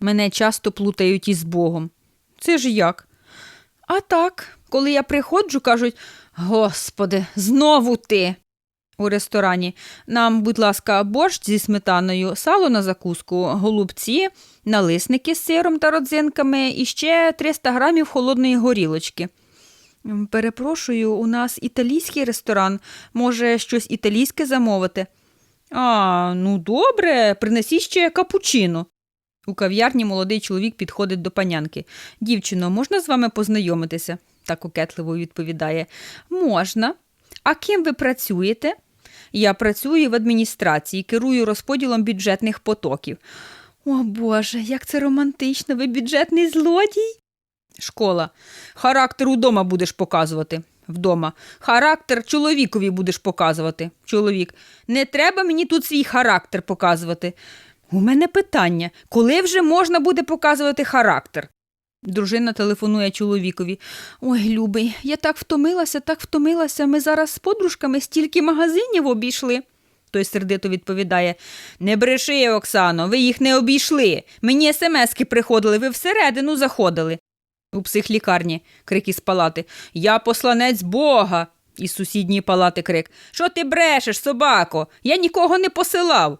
Мене часто плутають із Богом. Це ж як? А так, коли я приходжу, кажуть: Господи, знову ти. У ресторані нам, будь ласка, борщ зі сметаною, сало на закуску, голубці, налисники з сиром та родзинками і ще 300 грамів холодної горілочки. Перепрошую, у нас італійський ресторан. Може, щось італійське замовити? А, ну добре, принесіть ще капучино. У кав'ярні молодий чоловік підходить до панянки. Дівчино, можна з вами познайомитися? та кокетливо відповідає. Можна. А ким ви працюєте? Я працюю в адміністрації, керую розподілом бюджетних потоків. О Боже, як це романтично, ви бюджетний злодій? Школа. Характер удома будеш показувати. Вдома. Характер чоловікові будеш показувати. Чоловік. Не треба мені тут свій характер показувати. У мене питання: коли вже можна буде показувати характер? Дружина телефонує чоловікові. Ой, любий, я так втомилася, так втомилася. Ми зараз з подружками стільки магазинів обійшли. Той сердито відповідає: Не бреши, Оксано, ви їх не обійшли. Мені смски приходили, ви всередину заходили. У психлікарні крик із палати. Я посланець Бога. Із сусідньої палати крик. Що ти брешеш, собако? Я нікого не посилав.